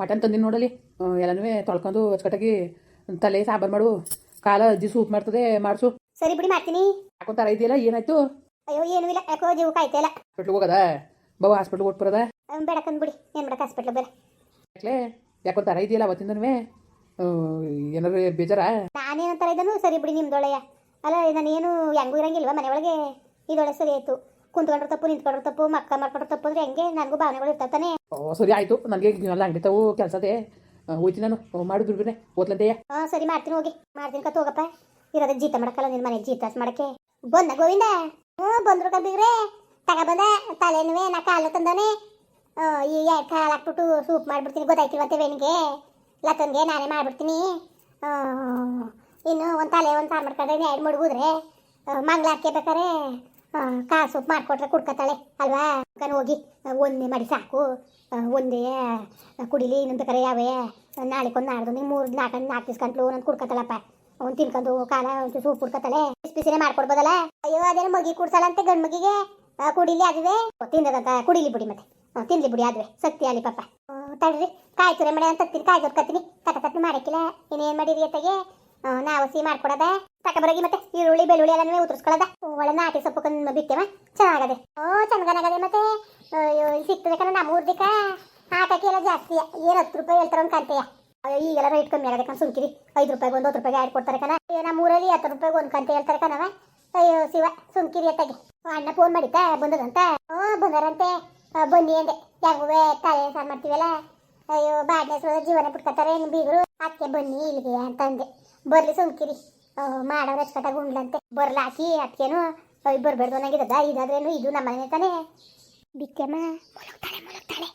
Mutton ತಂದಿನ ನೋಡಲಿ. ಎಲ್ಲನೂ ತೊಳ್ಕೊಂಡು ಅಚ್ಚುಕಟ್ಟಾಗಿ ತಲೆ ಸಾಂಬಾರು ಮಾಡು. ಕಾಲ ಅಜ್ಜಿ ಸೂಪ್ ಮಾಡ್ತದೆ ಮಾಡಿಸು. ಸರಿ ಬಿಡಿ ಮಾಡ್ತೀನಿ. ಹಾಕೊಂತಾರ ಇದೆಯಲ್ಲ ಏನಾಯ್ತು? ಅಯ್ಯೋ ಏನೂ ಇಲ್ಲ. ಯಾಕೋ ಜೀವ ಕಾಯ್ತಾ ಇಲ್ಲ. ಹಾಸ್ಪಿಟ್ಲಿಗೆ ಹೋಗದ? ಬಾವು ಹಾಸ್ಪಿಟ್ಲಿಗೆ ಕೊಟ್ಟು ಬರೋದ? ಅವ್ನ್ ಬೇಡ ಏನು ಬೇಡ. ಹಾಸ್ಪಿಟ್ಲ್ ಬೇರೆ ಯಾಕೆ ಯಾಕೊಂತಾರ ಇದೆಯಲ್ಲ ಅವತ್ತಿಂದನೂ ಏನಾದ್ರು ಬೇಜಾರ? ನಾನೇನಂತಾರ ಇದನ್ನು ಸರಿ ಬಿಡಿ ನಿಮ್ದೊಳೆಯ ಅಲ್ಲ ನಾನೇನು ಹೆಂಗೂ ಇರಂಗಿಲ್ವಾ ಮನೆ ಒಳಗೆ ಇದೊಳೆ ಸರಿ ಆಯ್ತು. ಕುಂತ್ಕೊಂಡ್ರ ತಪ್ಪು ನಿಂತ್ಕೊಂಡ್ರ ತಪ್ಪು ಮಕ್ಕ ಮಾಡ್ಕೊಂಡ್ರ ತಪ್ಪು ಅಂದ್ರೆ ಹೆಂಗೆ? ನನಗೂ ಭಾವನೆಗಳು ಇರ್ತಾನೆ ಓ ಸರಿ ಆಯಿತು. ನನಗೆ ಎಲ್ಲ ಅಂಗಡಿ ತಾವು ಕೆಲಸದೇ ಹೋಯ್ತೀನಿ ನಾನು. ಮಾಡು ದುರ್ಬಿನೆ ಓದ್ಲಂತೆಯ. ಹಾಂ ಸರಿ ಮಾಡ್ತೀನಿ ಹೋಗಿ. ಮಾಡ್ತೀನಿ ಕತ್ ಹೋಗಪ್ಪ. ಇರೋದ ಜೀತ ಮಾಡಕ್ಕಲ್ಲ ನಿನ್ನ ಮನೆ ಜೀತ ಮಾಡಕ್ಕೆ. ಬಂದ ಗೋವಿಂದ? ಹ್ಞೂ ಬಂದ್ರು ಕಬ್ಬಿಗ್ರೆ ತಗೊಬಂದ ತಲೆನುವೆ ನಾ ಕಾಲು ತಂದವನೆ. ಈ ಎರಡು ಕಾಲು ಹಾಕ್ಬಿಟ್ಟು ಸೂಪ್ ಮಾಡ್ಬಿಡ್ತೀನಿ. ಗೊತ್ತಾಯ್ತಿವಂತೆ ವೇಣಿಗೆ? ಲತನ್ಗೆ ನಾನೇ ಮಾಡ್ಬಿಡ್ತೀನಿ. ಇನ್ನು ಒಂದು ತಲೆ ಒಂದು ಸಾರು ಮಾಡ್ಕೊಂಡ್ರೆ ಎರಡು ಮಡಗುದ್ರೆ ಮಂಗ್ಲಾರ್ಕೆ ಬೇಕಾರೆ. ಸೂಪ್ ಮಾಡಿಕೊಟ್ರೆ ಕುಡ್ಕತ್ತಾಳೆ ಅಲ್ವಾ? ಕನ್ ಹೋಗಿ ಒಂದೇ ಮಾಡಿ ಸಾಕು. ಒಂದೇ ಕುಡಿಲಿ, ಇನ್ನೊಂದು ಕರೆ ಯಾವೇ? ನಾಳೆಕೊಂದು ನಾಡ್ದು ನೀವು ಮೂರು ನಾಲ್ಕು ನಾಲ್ಕು ಗಂಟ್ಲು ನಾನು ಕುಡ್ಕತ್ತಲ್ಲಪ್ಪ ಅವ್ನು ತಿನ್ಕೊಂಡು ಕಾಲ ಸೂಪ್ ಕುಡ್ಕತ್ತಾಳೆ ಬಿಸಿ ಬಿಸಿನೇ ಮಾಡ್ಕೊಡ್ಬೋದಲ್ಲ? ಅಯ್ಯೋ, ಅದೇನು ಮಗಿ ಕುಡ್ಸಲ್ಲ ಗಂಡು ಮಗಿಗೆ? ಕುಡಿಲಿ ಅದುವೆ? ತಿನ್ನದಂತ ಕುಡಿಲಿ ಬಿಡಿ ಮತ್ತೆ. ತಿನ್ಲಿ ಬಿಡಿ ಅದುವೆ. ಸತ್ಯ ಅಲ್ಲಿ ಪಾಪ. ತಡ್ರಿ. ಕಾಯ್ತುರೆ ಮಾಡಿ ಅಂತ ತಿನ್ ಕಾಯಿ ಕತ್ತೀನಿ ಕಟ ಕತ್ನಿ ಮಾಡಕ್ಕಿಲ್ಲ. ಇನ್ನೇನು ಮಾಡಿರಿ ಅತ್ತಗೆ? ನಾವು ಸಿಹಿ ಮಾಡ್ಕೊಡದ? ತಕಬರಗಿ ಮತ್ತೆ ಈರುಳ್ಳಿ, ಬೆಳ್ಳುಳ್ಳಿ ಎಲ್ಲನೂ ಉತ್ತರಿಸ್ಕೊಳ್ಳೋದ ಒಳ್ಳೆ ನಾಟಿ ಸೊಪ್ಪು ಬಿತ್ತೇವ ಚೆನ್ನಾಗದೆ. ಓ ಚೆನ್ನಾಗದೆ ಮತ್ತೆ? ಕಣ ನಮ್ಮ ಊರ್ದಿಕ. ಆಟಕ್ಕೆ ಎಲ್ಲ ಜಾಸ್ತಿ. ಏನು ಹತ್ತು ರೂಪಾಯಿ ಹೇಳ್ತಾರ ಒಂದು ಕಂತೆಯ ಅಯ್ಯೋ ಈಗೆಲ್ಲ ರೇಟ್ ಕಮ್ಮಿ ಆಗದೆ ಕಣ್ ಸುಮ್ಕಿರಿ. ಐದು ರೂಪಾಯಿಗೆ ಒಂದು, ಹತ್ತು ರೂಪಾಯಿಗೆ ಆಡ್ ಕೊಡ್ತಾರೆ ಕಣ. ನಮ್ಮ ಊರಲ್ಲಿ ಹತ್ತು ರೂಪಾಯಿಗೆ ಒಂದು ಕಂತೆ ಹೇಳ್ತಾರೆ ಕಣವ ಅಯ್ಯೋ, ಶಿವ, ಸುಮ್ಕಿರಿ ಅತ್ತಾಗೆ. ಅಣ್ಣ ಫೋನ್ ಮಾಡಿದ್ದ ಬಂದದಂತ? ಓ, ಬಂದಾರಂತೆ. ಬನ್ನಿ ಅಂದೆ. ಯಾಗುವೆ ತಲೆ ಸಾರು ಮಾಡ್ತೀವಲ್ಲ? ಅಯ್ಯೋ, ಬಾಡ್ನೆ ಜೀವನ ಬಿಟ್ಕೊತಾರೆ ಬೀಗರು. ಅದಕ್ಕೆ ಬನ್ನಿ ಇಲ್ಲಿಗೆ ಅಂತ ಅಂದೆ ಬರ್ಲಿ ಸುಮ್ಕಿರಿ. ಮಾಡೋರು ಅಚ್ಚುಕಟ್ಟಾಗಿ ಉಂಡ್ಲಂತೆ. ಬರ್ಲಾಕಿ ಅದಕ್ಕೇನು ಬರ್ಬೇಡ್ದು ಅನ್ನಂಗಿದ್ದದ ಇದಾದ್ರೇನು ಇದು ನಮ್ಮ ಮನೆ ತಾನೆ? ಬಿಕ್ಕಮ್ಮ ಮುಳುಗ್ತಾಳೆ ಮುಳುಗ್ತಾಳೆ.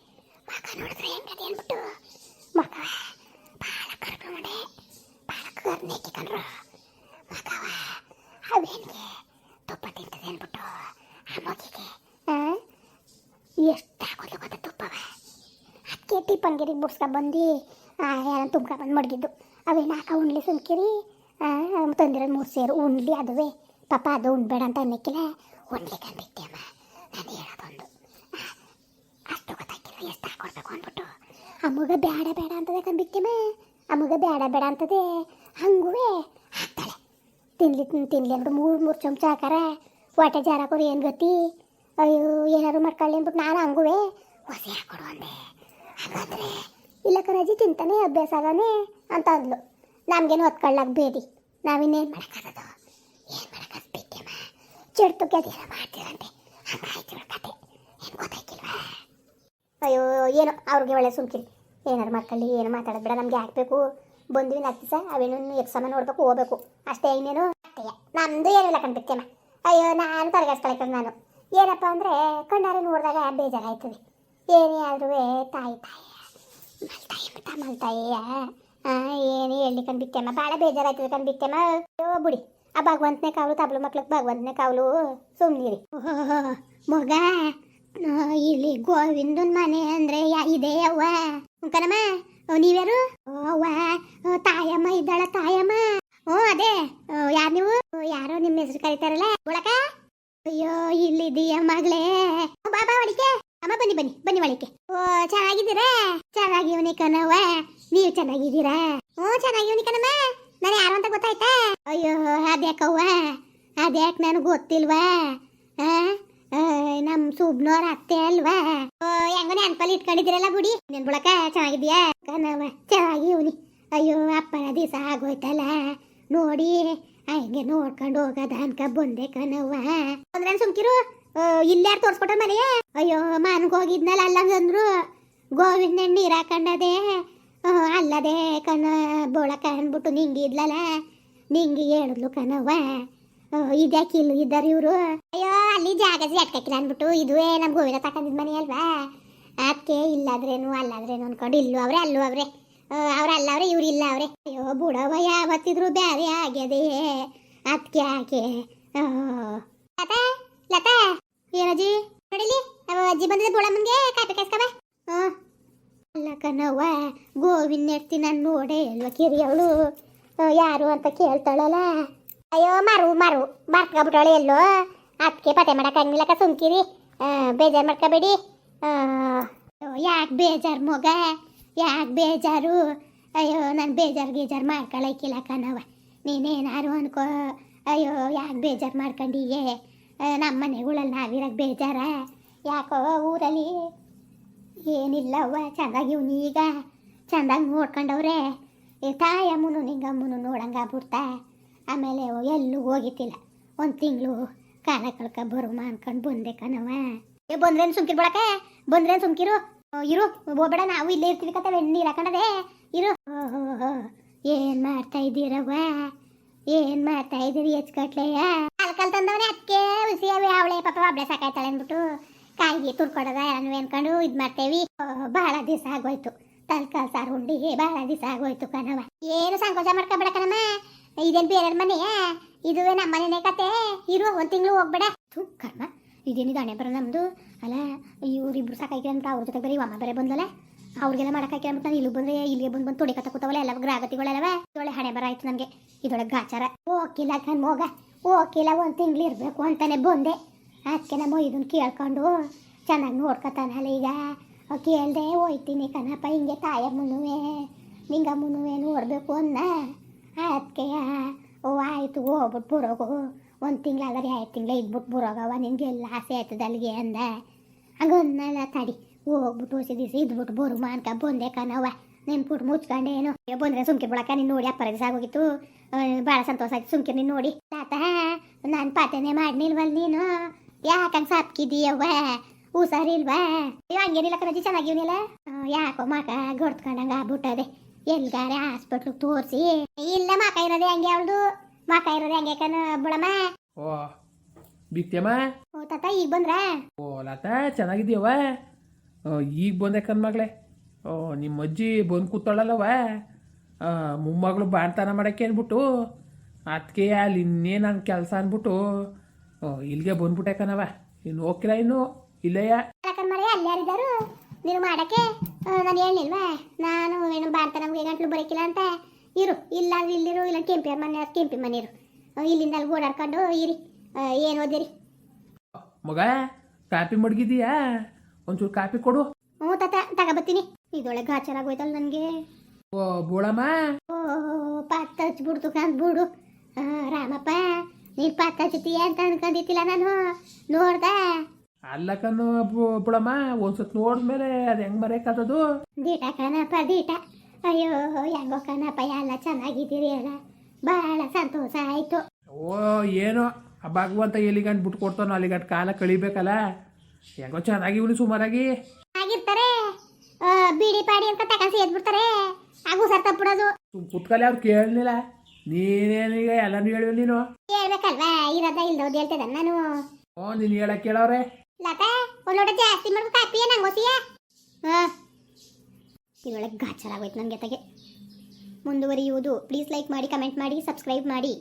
ಮಗ ನೋಡಿದ್ರೆ ಹೆಂಗದೆ ಅಂದ್ಬಿಟ್ಟು ಮಗ ಬಾಳ ಕರ್ಕೊಂಡೆ ಬಾಳ ಕರ್ನೇಕಿ ಕಣ್ರು ಮಗವ ಅವೇನಿಗೆ ತುಪ್ಪ ತಿಂತದೆ ಅಂದ್ಬಿಟ್ಟು ಆ ಮಗಿಗೆ ಎಷ್ಟು ಆಗೋದು ಗೊತ್ತ ತುಪ್ಪವ? ಅದಕ್ಕೆ ಯಾರು ತುಂಬ್ಕೊಂಬಂದು ಮಡಗಿದ್ದು. ಅವೇನು ನಾಕ ಉಣ್ಲಿ ಸುಮ್ಕಿರಿ ತಂದಿರೋದು ಮೂರು ಸೇರು ಉಣ್ಲಿ ಅದುವೆ. ಪಾಪ ಅದು ಉಣ್ಬೇಡ ಅಂತ ಅನ್ನಕ್ಕಿಲ್ಲ ಉಣ್ಲಿಕ್ಕೆ ಬಿಟ್ಟೆಮ್ಮ ನಾನು ಹೇಳೋದೊಂದು. ಅಷ್ಟು ಗೊತ್ತಾಗಿಲ್ಲ ಎಷ್ಟು ಹಾಕೊಡ್ಬೇಕು ಅಂದ್ಬಿಟ್ಟು. ಅಮ್ಮಗ ಮಗ ಬೇಡ ಬೇಡ ಅಂತದೆ ಕಂಬಿಟ್ಟೆಮ್ಮ ಅಮ್ಮಗ ಮಗ ಬೇಡ ಬೇಡ ಅಂತದೆ. ಹಂಗುವೆ. ಹಾಕ್ತಾಳೆ ತಿನ್ಲಿ ತಿನ್ಲಿ ಅಂದ್ಬಿಟ್ಟು ಮೂರು ಮೂರು ಚಮಚ ಹಾಕಾರ ಹೊಟ್ಟೆ ಕೊಡು ಏನು ಗತಿ ಅಯ್ಯೋ, ಏನಾದ್ರು ಮಾಡ್ಕೊಳ್ಳಿ ಅಂದ್ಬಿಟ್ಟು ನಾನು ಹಂಗುವೆ. ಹೊಸಿ ಹಾಕೊಡು ಅಂದೆ. ಹಾಗಾದ್ರೆ ಇಲ್ಲ ಕಣಜಿ, ತಿಂತಾನೆ, ಅಭ್ಯಾಸ ಆಗನೆ ಅಂತ ಅಂದ್ಲು. ನಮಗೇನು ಹೊತ್ಕೊಳ್ಳಾಕ ಬೇಡಿ. ನಾವಿನ್ನೇನು ಮಾಡೋಕ್ಕಾಗದು? ಏನು ಮಾಡೋಕ್ಕಾಗ ಬಿಟ್ಟೆಮ್ಮ ಚೆಡ್ತು ಕೆದಿಯಲ್ಲ ಮಾಡ್ತೀರಂತೆ. ಕತೆ. ಏನು ಗೊತ್ತಾಯ್ತಿಲ್ವಾ ಅಯ್ಯೋ, ಏನೋ, ಅವ್ರಿಗೆ ಒಳ್ಳೆ ಸುಮ್ಕಿರಿ. ಏನಾರು ಮಾಡ್ಕೊಳ್ಳಿ, ಏನು ಮಾತಾಡೋದು ಬೇಡ. ನಮಗೆ ಹಾಕ್ಬೇಕು ಬಂದ್ವಿ ನಾಲ್ಕು ದಿವಸ, ಅವೇನು ಎಕ್ಸಾಮ ನೋಡ್ಬೇಕು ಹೋಗ್ಬೇಕು ಅಷ್ಟೇ ಇನ್ನೇನು ಅಷ್ಟೇ ನಮ್ಮದು ಏನಿಲ್ಲ ಕಣ್ಬಿಟ್ಟೆಮ್ಮ ಅಯ್ಯೋ, ನಾನು ತರಗಿಸ್ಕೊಳಕ್ಕೆ ನಾನು. ಏನಪ್ಪ ಅಂದರೆ, ಕಣ್ಣಾರೆ ನೋಡಿದಾಗ ಬೇಜಾರಾಯ್ತದೆ. ಏನೇ ಆದ್ರೂ ತಾಯಿ ತಾಯಿ. ಮಲ್ತಾಯಿ ಮಲ್ತಾಯಿಯ ಏನು ಹೇಳಿ ಕಂಡ್ಬಿಟ್ಟೆಮ್ಮ ಭಾಳ ಬೇಜಾರಾಯ್ತದೆ ಅಯ್ಯೋ ಬಿಡಿ ಆ ಭಗವಂತನೇ ಕಾವಲು ತಬ್ಲು ಮಕ್ಳಿಗೆ ಭಗವಂತನೇ ಕಾವಲು ಸುಮ್ಮನಿರಿ ಮಗ ಇಲ್ಲಿ ಗೋವಿಂದನ್ ಮನೆ ಅಂದ್ರೆ ಇದೆ ಅವ್ವ ಕಣಮ್ಮ ನೀವ್ಯಾರು ಓ, ಅವ್ವ ತಾಯಮ್ಮ ಇದ್ದಾಳ ತಾಯಮ್ಮ ಹ್ಞೂ ಅದೇ ಯಾರು ನೀವು ಓ, ಯಾರೋ ನಿಮ್ಮ ಹೆಸರು ಕರೀತಾರಲ್ಲ ಒಳಕ ಅಯ್ಯೋ ಇಲ್ಲಿದೀಯ ಮಗಳೇ ಬಾಬಾ ಬಾ ಒಳಿಕೆ ಅಮ್ಮ ಬನ್ನಿ ಬನ್ನಿ ಬನ್ನಿ ಒಳಕ್ಕೆ ಓ ಚೆನ್ನಾಗಿದ್ದೀರಾ? ಚೆನ್ನಾಗಿವನಿ ಕಣವ ನೀವು ಚೆನ್ನಾಗಿದ್ದೀರಾ? ಓ ಚೆನ್ನಾಗಿವನಿ ಕಣಮ್ಮ. ನಾನು ಯಾರು ಅಂತ ಗೊತ್ತಾಯ್ತಾ? ಅಯ್ಯೋ ಅದ್ಯಾಕವ್ವ ಅದ್ಯಾಕ್ ನನಗೆ ಗೊತ್ತಿಲ್ವಾ? ನಮ್ ಸುಬ್ನೋರ್ ಅತ್ತೆ ಅಲ್ವಾ? ಓ, ಹೆಂಗೋ ನೆನ್ಪಲ್ಲಿ ಇಟ್ಕೊಂಡಿದ್ದೀರಲ್ಲ ಬುಡಿ ನೆನ್ ಬುಳಕ ಚೆನ್ನಾಗಿದ್ಯಾ ಕಣವ ಚೆನ್ನಾಗಿವನಿ. ಅಯ್ಯೋ ಅಪ್ಪನ ದಿವಸ ಆಗೋಯ್ತಲ್ಲ. ನೋಡಿ ಹಂಗೆ ನೋಡ್ಕೊಂಡು ಹೋಗದ ಅನ್ಕ ಬಂದೆ ಕಣವ್ವ. ಅಂದ್ರೆ ಸುಮ್ಕಿರು. ಇಲ್ಲಾರು ತೋರ್ಸ್ಕೊಟ್ರ ಮನೆ? ಅಯ್ಯೋ, ಮನ್ಗೆ ಹೋಗಿದ್ನಲ್ಲ ಅಲ್ಲ ಅಂದ್ರು. ಗೋವಿಂದ ನೀರು ಹಾಕೊಂಡದೆ ಅಲ್ಲದೆ ಕಣ ಬೋಳಕ ಅಂದ್ಬಿಟ್ಟು ನಿಂಗಿದ್ಲಲ್ಲ. ನಿಂಗೆ ಹೇಳಿದ್ಲು ಕಣವ ಇದ್ಯಾಕೆ ಇಲ್ಲಿ ಇದ್ದಾರೆ ಇವರು? ಅಯ್ಯೋ, ಅಲ್ಲಿ ಜಾಗ ಜಟ್ಕಿಲ್ಲ ಅಂದ್ಬಿಟ್ಟು ಇದುವೇ ನಮ್ಮ ಗೋವಿನ ತಕೊಂಡಿದ್ ಮನೆ ಅಲ್ವಾ? ಅದಕ್ಕೆ ಇಲ್ಲಾದ್ರೇನು, ಅಲ್ಲಾದ್ರೇನು ಅನ್ಕೊಂಡು ಇಲ್ಲೂ ಅವ್ರೆ, ಅಲ್ಲೂ ಅವ್ರೆ. ಅವ್ರ ಅಲ್ಲವ್ರೆ ಇವ್ರು ಇಲ್ಲ ಅವ್ರೆ. ಅಯ್ಯೋ ಬುಡವ ಯಾವತ್ತಿದ್ರು ಬ್ಯಾರೆ ಆಗ್ಯದೆಯೇ ಅದಕ್ಕೆ ಆಕೆ ಲತಾ ಲತಾ. ಏನಜ್ಜಿ? ನೋಡಿಲಿ ಅಜ್ಜಿ ಬಂದಿದೆ ಬುಡಮ್ಮನ್ಗೆ ಕಾಪಿ ಕಾಸ್ಕವ ಹ್ಞೂ. ಅಲ್ಲ ಕಣವ್ವ, ಗೋವಿನ ನೆಡ್ತಿ ನಾನು ನೋಡೇ ಅಲ್ವಾ ಕಿರಿ ಅವಳು ಯಾರು ಅಂತ ಕೇಳ್ತಾಳಲ್ಲ? ಅಯ್ಯೋ, ಮರು, ಮಾರು. ಬರ್ಕೊಬಿಟ್ಟಾಳೆ ಎಲ್ಲೋ? ಅದಕ್ಕೆ ಪತೆ ಮಾಡೋಕ್ಕಾಗಿಲ್ಲಕ್ಕ ಸುಮ್ಕಿರಿ. ಬೇಜಾರು ಮಾಡ್ಕೋಬೇಡಿ. ಯಾಕೆ ಬೇಜಾರು ಮಗ? ಯಾಕೆ ಬೇಜಾರು? ಅಯ್ಯೋ, ನಾನು ಬೇಜಾರು ಗೀಜಾರು ಮಾಡ್ಕೊಳಕ್ಕಿಲ್ಲ ಕಣವ ನೀನೇನಾರು ಅನ್ಕೋ? ಅಯ್ಯೋ, ಯಾಕೆ ಬೇಜಾರು ಮಾಡ್ಕೊಂಡಿಯೇ? ನಮ್ಮ ಮನೆಗಳಲ್ಲಿ ನಾವಿರಕ್ಕೆ ಬೇಜಾರ. ಯಾಕೋ ಊರಲ್ಲಿ ಏನಿಲ್ಲವ್ವ, ಚಂದಾಗಿ ಈಗ ಚಂದಾಗಿ ನೋಡ್ಕೊಂಡವ್ರೆ. ಈ ತಾಯಮ್ಮನು ನಿಂಗಮ್ಮನು ನೋಡಂಗಾಗ್ಬಿಡ್ತಾ ಆಮೇಲೆ ಎಲ್ಲೂ ಹೋಗಿತ್ತಿಲ್ಲ ಒಂದು ತಿಂಗಳು ಕಾಲ ಕಳ್ಕ ಬರುಮ ಅನ್ಕೊಂಡು ಬಂದೆ ಕಣವ ಏ, ಬಂದ್ರೇನು ಸುಮ್ಕಿರ್ ಬಿಡಕ್ಕೆ? ಬಂದ್ರೇನು ಸುಮ್ಕಿರು? ಇರು, ಹೋಗ್ಬೇಡ, ನಾವು ಇಲ್ಲೇ ಇರ್ತೀವಿ ಕತೆ ನೀರು ಹಾಕೊಂಡದೆ ಇರು. ಓಹೋ, ಏನು ಮಾಡ್ತಾ ಇದ್ದೀರವ್ವ? ಏನು ಮಾಡ್ತಾ ಇದ್ದೀರಿ ಹೆಚ್ಕಟ್ಲೆಯ? ಕಾಲ್ ತಂದವನೇ ಅದಕ್ಕೆ ಹುಸಿ ಅವಳೆ ಪಾಪ ಒಬ್ಳೆ ಸಾಕಾಯ್ತಾಳೆ ಅಂದ್ಬಿಟ್ಟು ಕಾಯಿಗೆ ತುರ್ಕೊಡೋದ ಏನು ಅನ್ಕೊಂಡು ಇದು ಮಾಡ್ತೇವಿ. ಬಹಳ ದಿವಸ ಆಗೋಯ್ತು. ತಲ್ಕಾಲ್ ಸಾರು ಉಂಡಿ ಬಹಳ ದಿವಸ ಆಗೋಯ್ತು ಕಣವ ಏನು ಸಂಕೋಚ ಮಾಡ್ಕೊಬೇಡ ಕಣಮ್ಮ. ಇದೇನು ಬೇರೆ ಮನೆಯ ಇದುವೇ ನಮ್ಮ ಮನೆನೇ ಕತೆ. ಇರು, ಒಂದು ತಿಂಗಳು ಹೋಗ್ಬೇಡ. ಥು, ಕರ್ಮ. ಇದೇನಿದು ಹಣೆ ಬರೋ ನಮ್ದು? ಅಲ್ಲ ಇವ್ರಿಬ್ರು ಸಾಕಾಯ್ಕೆ ಅಂತ ಅವ್ರ ಜೊತೆ ಬರೀ ಅಮ್ಮ ಬೇರೆ ಬಂದಲ್ಲ ಅವ್ರಿಗೆಲ್ಲ ಮಾಡಕ್ಕೆ ಅಂದ್ಬಿಟ್ಟು ನಾನು ಇಲ್ಲಿ ಬಂದ್ರೆ ಇಲ್ಲಿಗೆ ಬಂದು ಬಂದು ತೊಡಿಕತ್ತ ಕೂತವಲ್ಲ ಎಲ್ಲ ಗ್ರಾಹಕತಿಗಳೆಲ್ಲವ? ಇದೊಳೆ ಹಣೆ ಬರ ಆಯ್ತು ನನಗೆ ಇದೊಳಗೆ ಗಾಚಾರ. ಓಕಿಲ್ಲ ಕಣ್ ಹೋಗ ಹೋಗಿಲ್ಲ ಒಂದು ತಿಂಗಳು ಇರಬೇಕು ಅಂತಾನೆ ಬಂದೆ. ಅದಕ್ಕೆ ನಮ್ಮ ಇದನ್ನು ಕೇಳ್ಕೊಂಡು ಚೆನ್ನಾಗಿ ನೋಡ್ಕೊತಾನಲ್ಲ ಈಗ. ಕೇಳ್ದೆ, ಹೋಯ್ತೀನಿ ಕಣಪ್ಪ, ಹಿಂಗೆ ತಾಯಮ್ಮನುವೆ ನಿಂಗಮ್ಮನುವೆ ನೋಡಬೇಕು ಅನ್ನ. ಅದಕ್ಕೆ, ಓ, ಆಯಿತು ಹೋಗ್ಬಿಟ್ಟು ಬರೋಗು. ಒಂದು ತಿಂಗಳಾದ್ರೆ ಎರಡು ತಿಂಗಳು ಇದ್ಬಿಟ್ಟು ಬರೋಗವ ನಿನಗೆಲ್ಲ ಆಸೆ ಆಯ್ತದ ಅಲ್ಲಿಗೆ ಅಂದ. ಹಂಗನ್ನಲ್ಲ ತಡಿ ಹೋಗ್ಬಿಟ್ಟು ಹೊಸ ದಿವಸ ಇದ್ಬಿಟ್ಟು ಬರು ಮಾನ್ಕ, ಬಂದೆ ಕಣವ ನೆನ್ಪುಟ್ಟು ಮುಚ್ಕೊಂಡೆ ಏನು? ಬಂದ್ರೆ ಸುಮ್ಕೆ ಬಿಡಕ ನೀನು ನೋಡಿ ಅಪ್ಪರ ದಿವಸ ಆಗೋಗಿತ್ತು. ಬಹಳ ಸಂತೋಷ ಆಯ್ತು ಸುಮ್ಕೆ ನೀನು ನೋಡಿ. ತಾತ ನಾನು ಪಾತನೆ ಮಾಡ್ನಿಲ್ವಲ್ ನೀನು? ಯಾಕಂಗೆ ಸಾಪ್ಕಿದೀಯವ್ವ? ಹುಷಾರಿಲ್ವಾ? ಅಯ್ಯೋ ಹಂಗೇನಿಲ್ಲ ಕಣಜಿ ಚೆನ್ನಾಗಿವ್ನಿಲ್ಲ ಯಾಕೋ ಮಕ ಗೊಡ್ತ್ಕೊಂಡಂಗೆ ಆಗ್ಬಿಟ್ಟದೆ. ಎಲ್ಗಾರೆ ಹಾಸ್ಪಿಟ್ಲಿಗೆ ತೋರಿಸಿ. ಇಲ್ಲ ಮಾಕ ಇರೋದೆ ಹಂಗೆ ಅವಳದು. ಮಾಕ ಇರೋದೆ ಹಂಗೆ ಕಣ ಬಿಡಮ್ಮ ಓ ಬಿತ್ತಮ್ಮ ಓ ತಾತ ಈಗ ಬಂದ್ರ? ಓ ಲತಾ ಚೆನ್ನಾಗಿದ್ಯವ ಈಗ ಬಂದೆ ಕಣ್ ಮಗಳೇ. ಓ ನಿಮ್ಮ ಅಜ್ಜಿ ಬಂದು ಕೂತಾಳಲ್ಲವ? ಮೊಮ್ಮಗಳು ಬಾಣ್ತನ ಮಾಡಕ್ಕೆ ಅಂದ್ಬಿಟ್ಟು ಅದಕ್ಕೆ ಅಲ್ಲಿ ಇನ್ನೇನು ನನ್ನ ಕೆಲಸ ಅಂದ್ಬಿಟ್ಟು ಇಲ್ಲಿಗೆ ಬಂದ್ಬಿಟ್ಟೆ ಕಣವ ಇನ್ನು ಹೋಗಿಲ್ಲ ಇನ್ನು? ಇಲ್ಲಯ್ಯ? ಅಲ್ಲಾರಿದ್ದಾರು ನೀನು ಮಾಡಕ್ಕೆ? ನಾನು ಹೇಳಿಲ್ವಾ ನಾನು ಏನು ಬಾರ್ತ ನಮ್ಗೆ ಗಂಟ್ಲು ಬರಕಿಲ್ಲ ಅಂತ? ಇರು ಇಲ್ಲ ಇಲ್ಲಿರು ಇಲ್ಲ ಕೆಂಪಿ ಮನೆ ಕೆಂಪಿ ಮನೆಯರು ಇಲ್ಲಿಂದ ಅಲ್ಲಿ ಓಡಾಡ್ಕೊಂಡು ಇರಿ. ಏನು ಓದಿರಿ? ಮಗ ಕಾಪಿ ಮಡಗಿದೀಯಾ ಒಂಚೂರು ಕಾಪಿ ಕೊಡು. ಹ್ಞೂ ತಾತ ತಗೊಬತ್ತೀನಿ ಇದೊಳಗೆ ಗಾಚಾರ ಆಗೋಯ್ತಲ್ಲ ನನಗೆ. ಓ ಬೋಳಮ್ಮ. ಓ ಪಾತ್ ಹಚ್ಬಿಡ್ತು ಕಂದ್ಬಿಡು ಆ, ರಾಮಪ್ಪ ನೀನು ಪಾತ್ ಹಚ್ತೀಯ ಅಂತ ಅನ್ಕೊಂಡಿದ್ದಿಲ್ಲ ನಾನು. ನೋಡ್ದ. ಅಲ್ಲ ಕಣ್ಣು ಬುಳಮ್ಮ ಒಂದ್ಸತ್ ನೋಡಿದ್ಮೇಲೆ ಅದು ಹೆಂಗೆ ಮರೆಯಕ್ಕಾದದು ದೀಟ ಕಣಪ್ಪ ದೀಟ. ಅಯ್ಯೋ ಹೆಂಗೋ ಕಣಪ್ಪ ಎಲ್ಲ ಚೆನ್ನಾಗಿದ್ದೀರಿ ಅಲ್ಲ ಬಹಳ ಸಂತೋಷ ಆಯಿತು. ಓ ಏನೋ ಆ ಭಗವಂತ ಎಲ್ಲಿಗಂಟ್ ಬಿಟ್ಟು ಕೊಡ್ತಾನೋ ಅಲ್ಲಿಗಂಟ್ ಕಾಲ ಕಳಿಬೇಕಲ್ಲ. ಹೆಂಗೋ ಚೆನ್ನಾಗಿವ್ನಿ ಸುಮಾರಾಗಿ ಆಗಿರ್ತಾರೆ ಆ, ಪಾಡಿ ಅಂತ ತಕಸಿ ಎದ್ಬಿಡ್ತಾರೆ. ಆಗು ಸರ್ ತಪ್ಪಿಡೋದು ಸುಮ್ ಕುತ್ಕಲೆ ಅವ್ರು ಕೇಳಲಿಲ್ಲ ನೀನೇನೀಗ ಎಲ್ಲಾನು ಹೇಳಿವ್ ನೀನು? ಹೇಳ್ಬೇಕಲ್ವಾ? ಇರೋದ ಇಲ್ದೋದು ಹೇಳ್ತದ ನಾನು. ಓ ನೀನು ಹೇಳಕ್ ಕೇಳವ್ರೆ ಲತಾ ಒಂದು ಜಾಸ್ತಿ ಮಾಡ್ಬೇಕು ಕಾಪಿಯ ನಂಗೆ ಓಸಿಯ ಇವಳಗೆ ಗಾಚಾರ ಆಗೋಯ್ತು ನನಗೆ ತಗೆ ಮುಂದುವರಿಯುವುದು. ಪ್ಲೀಸ್ ಲೈಕ್ ಮಾಡಿ ಕಮೆಂಟ್ ಮಾಡಿ ಸಬ್ಸ್ಕ್ರೈಬ್ ಮಾಡಿ.